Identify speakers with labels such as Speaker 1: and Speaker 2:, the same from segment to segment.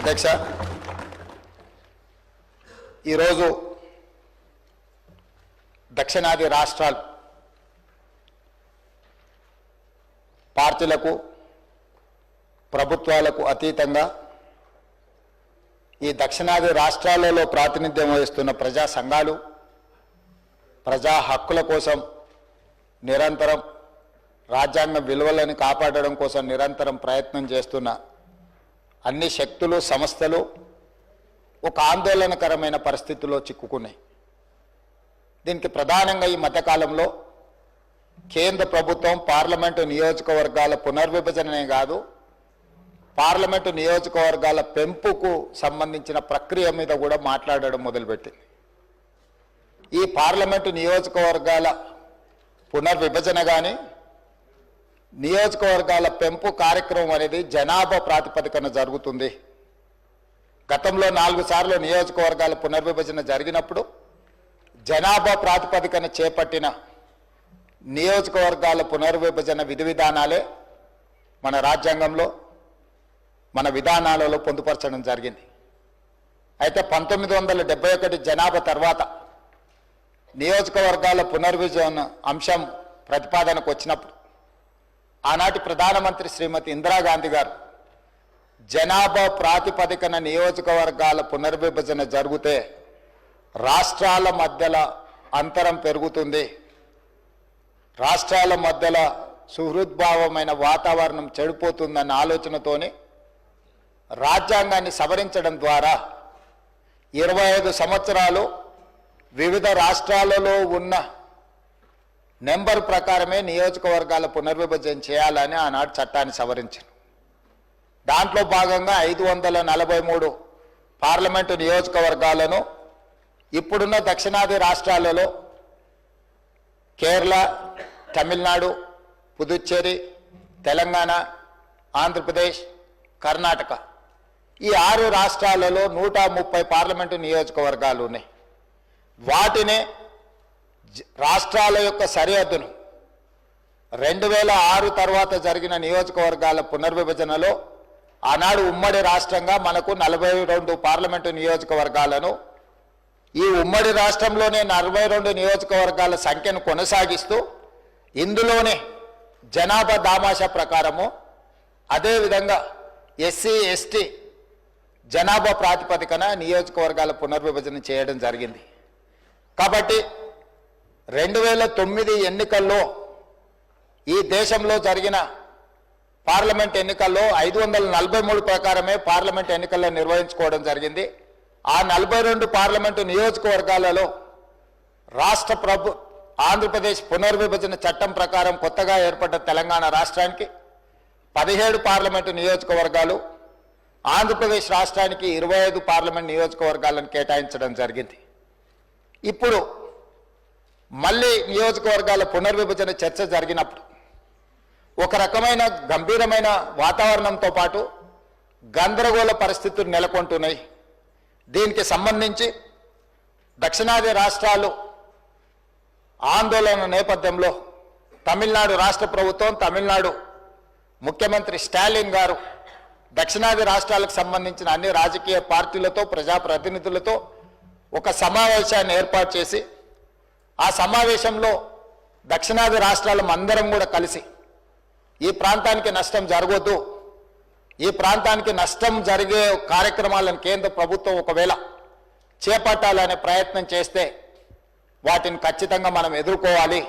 Speaker 1: అధ్యక్ష. ఈరోజు దక్షిణాది రాష్ట్రాలు పార్టీలకు ప్రభుత్వాలకు అతీతంగా ఈ దక్షిణాది రాష్ట్రాలలో ప్రాతినిధ్యం వహిస్తున్న ప్రజా సంఘాలు ప్రజా హక్కుల కోసం నిరంతరం రాజ్యాంగ విలువలను కాపాడడం కోసం నిరంతరం ప్రయత్నం చేస్తున్న అన్ని శక్తులు సంస్థలు ఒక ఆందోళనకరమైన పరిస్థితిలో చిక్కుకున్నాయి. దీనికి ప్రధానంగా ఈ మధ్యకాలంలో కేంద్ర ప్రభుత్వం పార్లమెంటు నియోజకవర్గాల పునర్విభజననే కాదు పార్లమెంటు నియోజకవర్గాల పెంపుకు సంబంధించిన ప్రక్రియ మీద కూడా మాట్లాడడం మొదలుపెట్టింది. ఈ పార్లమెంటు నియోజకవర్గాల పునర్విభజన కానీ నియోజకవర్గాల పెంపు కార్యక్రమం అనేది జనాభా ప్రాతిపదికన జరుగుతుంది. గతంలో నాలుగు సార్లు నియోజకవర్గాల పునర్విభజన జరిగినప్పుడు జనాభా ప్రాతిపదికన చేపట్టిన నియోజకవర్గాల పునర్విభజన విధి విధానాలే మన రాజ్యాంగంలో మన విధానాలలో పొందుపరచడం జరిగింది. అయితే పంతొమ్మిది వందల డెబ్బై ఒకటి జనాభా తర్వాత నియోజకవర్గాల పునర్విభజన అంశం ప్రతిపాదనకు వచ్చినప్పుడు ఆనాటి ప్రధానమంత్రి శ్రీమతి ఇందిరాగాంధీ గారు జనాభా ప్రాతిపదికన నియోజకవర్గాల పునర్విభజన జరిగితే రాష్ట్రాల మధ్యలో అంతరం పెరుగుతుంది. రాష్ట్రాల మధ్యలో సుహృద్భావమైన వాతావరణం చెడిపోతుందన్న ఆలోచనతోనే రాజ్యాంగాన్ని సవరించడం ద్వారా ఇరవై ఐదు సంవత్సరాలు వివిధ రాష్ట్రాలలో ఉన్న నెంబర్ ప్రకారమే నియోజకవర్గాల పునర్విభజన చేయాలని ఆనాడు చట్టాన్ని సవరించింది దాంట్లో భాగంగా ఐదు వందల నలభై మూడు పార్లమెంటు నియోజకవర్గాలను ఇప్పుడున్న దక్షిణాది రాష్ట్రాలలో కేరళ తమిళనాడు పుదుచ్చేరి తెలంగాణ ఆంధ్రప్రదేశ్ కర్ణాటక ఈ ఆరు రాష్ట్రాలలో నూట ముప్పై పార్లమెంటు నియోజకవర్గాలు ఉన్నాయి. వాటిని రాష్ట్రాల యొక్క సరిహద్దును. రెండు వేల ఆరు తర్వాత జరిగిన నియోజకవర్గాల పునర్విభజనలో ఆనాడు ఉమ్మడి రాష్ట్రంగా మనకు నలభై రెండు పార్లమెంటు నియోజకవర్గాలను ఈ ఉమ్మడి రాష్ట్రంలోనే నలభై రెండు నియోజకవర్గాల సంఖ్యను కొనసాగిస్తూ ఇందులోనే జనాభా దామాషా ప్రకారము అదేవిధంగా ఎస్సీ ఎస్టీ జనాభా ప్రాతిపదికన నియోజకవర్గాల పునర్విభజన చేయడం జరిగింది. కాబట్టి రెండు వేల తొమ్మిది ఎన్నికల్లో ఈ దేశంలో జరిగిన పార్లమెంట్ ఎన్నికల్లో ఐదు వందల నలభై మూడు ప్రకారమే పార్లమెంట్ ఎన్నికల్లో నిర్వహించుకోవడం జరిగింది. ఆ నలభై రెండు పార్లమెంటు నియోజకవర్గాలలో రాష్ట్ర ప్రభు ఆంధ్రప్రదేశ్ పునర్విభజన చట్టం ప్రకారం కొత్తగా ఏర్పడ్డ తెలంగాణ రాష్ట్రానికి పదిహేడు పార్లమెంటు నియోజకవర్గాలు ఆంధ్రప్రదేశ్ రాష్ట్రానికి ఇరవై ఐదు పార్లమెంట్ నియోజకవర్గాలను కేటాయించడం జరిగింది. ఇప్పుడు మళ్ళీ నియోజకవర్గాల పునర్విభజన చర్చ జరిగినప్పుడు ఒక రకమైన గంభీరమైన వాతావరణంతో పాటు గందరగోళ పరిస్థితులు నెలకొంటున్నాయి. దీనికి సంబంధించి దక్షిణాది రాష్ట్రాలు ఆందోళన నేపథ్యంలో తమిళనాడు రాష్ట్ర ప్రభుత్వం తమిళనాడు ముఖ్యమంత్రి స్టాలిన్ గారు దక్షిణాది రాష్ట్రాలకు సంబంధించిన అన్ని రాజకీయ పార్టీలతో ప్రజాప్రతినిధులతో ఒక సమావేశాన్ని ఏర్పాటు చేసి ఆ సమావేశంలో దక్షిణాది రాష్ట్రాలు అందరం కూడా కలిసి ఈ ప్రాంతానికి నష్టం జరగొద్దు ఈ ప్రాంతానికి నష్టం జరిగే కార్యక్రమాలను కేంద్ర ప్రభుత్వం ఒకవేళ చేపట్టాలనే ప్రయత్నం చేస్తే వాటిని ఖచ్చితంగా మనం ఎదుర్కోవాలి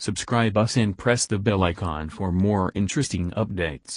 Speaker 2: Subscribe us and press the bell icon for more interesting updates.